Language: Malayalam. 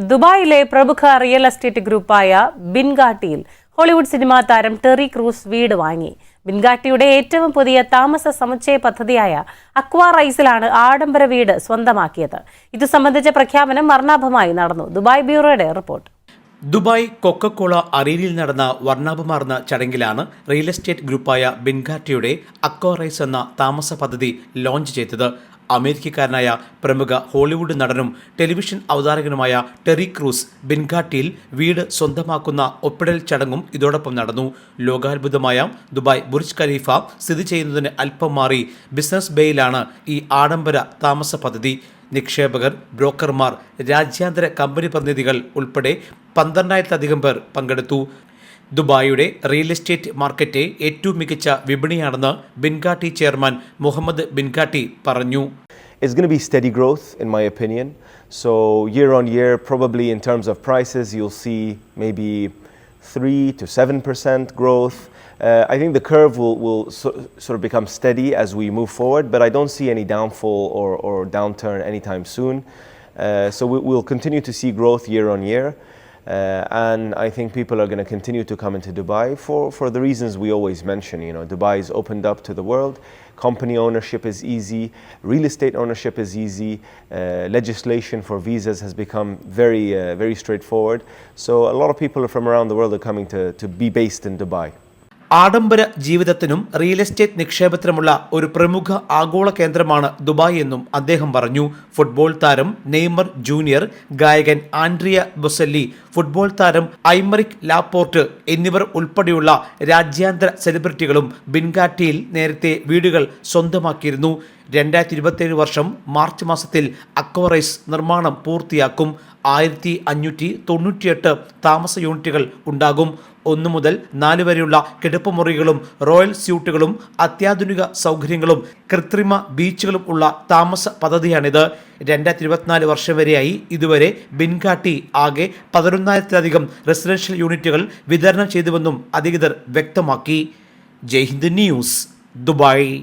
ദുബായിലെ പ്രമുഖ റിയൽ എസ്റ്റേറ്റ് ഗ്രൂപ്പായ ബിൻഗാട്ടിയിൽ ഹോളിവുഡ് സിനിമാ താരം ടെറി ക്രൂസ് വീട് വാങ്ങി. ബിൻഗാട്ടിയുടെ ഏറ്റവും പുതിയ താമസ സമുച്ചയ പദ്ധതിയായ അക്വാ റൈസിലാണ് ആഡംബര വീട് സ്വന്തമാക്കിയത്. ഇത് സംബന്ധിച്ച പ്രഖ്യാപനം വർണാഭമായി നടന്നു. ദുബായ് ബ്യൂറോയുടെ റിപ്പോർട്ട്. ദുബായ് കൊക്കക്കോള അരീരിയിൽ നടന്ന വർണാഭമാർന്ന ചടങ്ങിലാണ് റിയൽ എസ്റ്റേറ്റ് ഗ്രൂപ്പായ ബിൻഗാറ്റിയുടെ അക്വാറൈസ് എന്ന താമസ പദ്ധതി ലോഞ്ച് ചെയ്തത്. അമേരിക്കക്കാരനായ പ്രമുഖ ഹോളിവുഡ് നടനും ടെലിവിഷൻ അവതാരകനുമായ ടെറി ക്രൂസ് ബിൻഘാട്ടിയിൽ വീട് സ്വന്തമാക്കുന്ന ഒപ്പിടൽ ചടങ്ങും ഇതോടൊപ്പം നടന്നു. ലോകാത്ഭുതമായ ദുബായ് ബുർജ് ഖലീഫ സ്ഥിതി ചെയ്യുന്നതിന് അല്പം മാറി ബിസിനസ് ബേയിലാണ് ഈ ആഡംബര താമസ പദ്ധതി. നിക്ഷേപകർ ബ്രോക്കർമാർ രാജ്യാന്തര കമ്പനി പ്രതിനിധികൾ ഉൾപ്പെടെ പന്ത്രണ്ടായിരത്തിലധികം പേർ പങ്കെടുത്തു ദുബായിയുടെ റിയൽ എസ്റ്റേറ്റ് മാർക്കറ്റ് ഏറ്റവും മികച്ച വിപണിയാണെന്ന് ബിൻഗാട്ടി ചെയർമാൻ മുഹമ്മദ് ബിൻഗാട്ടി പറഞ്ഞു It's going to be steady growth, in my opinion. So, year on year, probably in terms of prices, you'll see maybe 3 to 7% growth. Uh, I think the curve will, will so, sort of become steady as we move forward, but I don't see any downfall or, or downturn anytime soon. Uh, so, we, we'll continue to see growth year on year. Uh, and I think people are going to continue to come into Dubai for, for the reasons we always mention. You know, Dubai is opened up to the world. Company ownership is easy. Real estate ownership is easy. Uh, legislation for visas has become very, uh, very straightforward. So a lot of people from around the world are coming to, to be based in Dubai. ആഡംബര ജീവിതത്തിനും റിയൽ എസ്റ്റേറ്റ് നിക്ഷേപത്തിനുമുള്ള ഒരു പ്രമുഖ ആഗോള കേന്ദ്രമാണ് ദുബായ് എന്നും അദ്ദേഹം പറഞ്ഞു. ഫുട്ബോൾ താരം നെയ്മർ ജൂനിയർ ഗായകൻ ആൻഡ്രിയ ബൊസല്ലി ഫുട്ബോൾ താരം ഐമറിക് ലാപ്പോർട്ട് എന്നിവർ ഉൾപ്പെടെയുള്ള രാജ്യാന്തര സെലിബ്രിറ്റികളും ബിൻഗാട്ടിയിൽ നേരത്തെ വീടുകൾ സ്വന്തമാക്കിയിരുന്നു. രണ്ടായിരത്തി ഇരുപത്തേഴ് വർഷം മാർച്ച് മാസത്തിൽ അക്വറൈസ് നിർമ്മാണം പൂർത്തിയാക്കും. ആയിരത്തി അഞ്ഞൂറ്റി തൊണ്ണൂറ്റിയെട്ട് താമസ യൂണിറ്റുകൾ ഉണ്ടാകും. ഒന്നു മുതൽ നാല് വരെയുള്ള കിടപ്പുമുറികളും റോയൽ സ്യൂട്ടുകളും അത്യാധുനിക സൗകര്യങ്ങളും കൃത്രിമ ബീച്ചുകളും ഉള്ള താമസ പദ്ധതിയാണിത്. രണ്ടായിരത്തി ഇരുപത്തിനാല് വർഷം വരെയായി ഇതുവരെ ബിൻഘാട്ടി ആകെ പതിനൊന്നായിരത്തിലധികം റെസിഡൻഷ്യൽ യൂണിറ്റുകൾ വിതരണം ചെയ്തുവെന്നും അധികൃതർ വ്യക്തമാക്കി. Jaihind news Dubai.